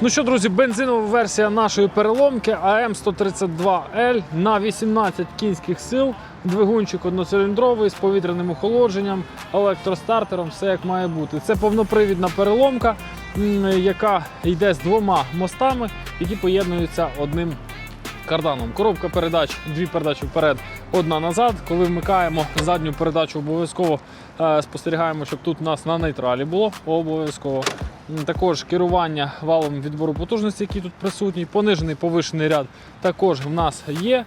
Ну що, друзі, бензинова версія нашої переломки АМ132L на 18 кінських сил. Двигунчик одноциліндровий з повітряним охолодженням, електростартером, все як має бути. Це повнопривідна переломка, яка йде з двома мостами, які поєднуються одним карданом. Коробка передач, дві передачі вперед, одна назад. Коли вмикаємо задню передачу, обов'язково е, спостерігаємо, щоб тут у нас на нейтралі було. Обов'язково. Також керування валом відбору потужності, який тут присутній, понижений повишений ряд також в нас є.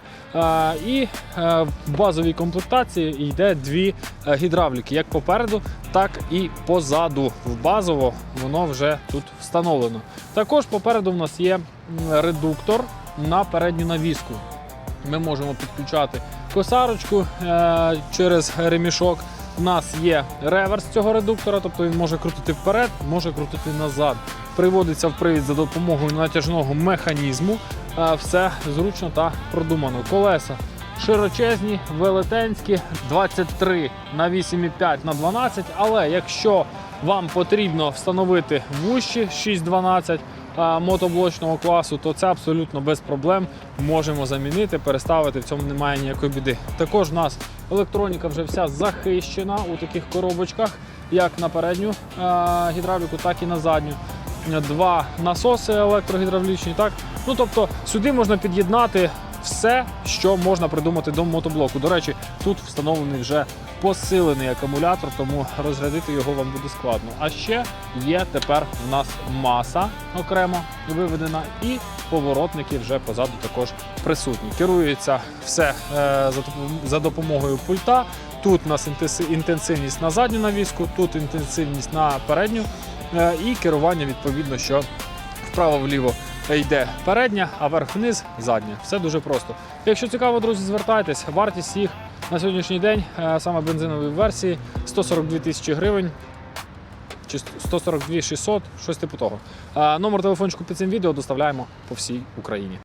І е, в базовій комплектації йде дві е, гідравліки, як попереду, так і позаду. В базово воно вже тут встановлено. Також попереду в нас є редуктор на передню навіску. Ми можемо підключати косарочку е, через ремішок. У нас є реверс цього редуктора, тобто він може крутити вперед, може крутити назад. Приводиться в привід за допомогою натяжного механізму. Е, все зручно та продумано. Колеса широчезні, велетенські, 23 на 8,5 на 12. Але якщо вам потрібно встановити вущі 6,12 а, мотоблочного класу, то це абсолютно без проблем можемо замінити, переставити. В цьому немає ніякої біди. Також у нас електроніка вже вся захищена у таких коробочках, як на передню гідравліку, так і на задню. Два насоси електрогідравлічні. Так? Ну, тобто сюди можна під'єднати все, що можна придумати до мотоблоку. До речі, тут встановлений вже посилений акумулятор, тому розрядити його вам буде складно. А ще є тепер у нас маса окремо виведена, і поворотники вже позаду також присутні. Керується все е, за допом- за допомогою пульта. Тут у нас інтенси- інтенсивність на задню навіску, тут інтенсивність на передню, е, і керування відповідно, що вправо-вліво йде передня, а верх-вниз задня. Все дуже просто. Якщо цікаво, друзі, звертайтесь. Вартість їх на сьогоднішній день, е, саме бензинової версії, 142 тисячі гривень. Чи 142 600, щось типу того. Е, Номер телефончику під цим відео доставляємо по всій Україні.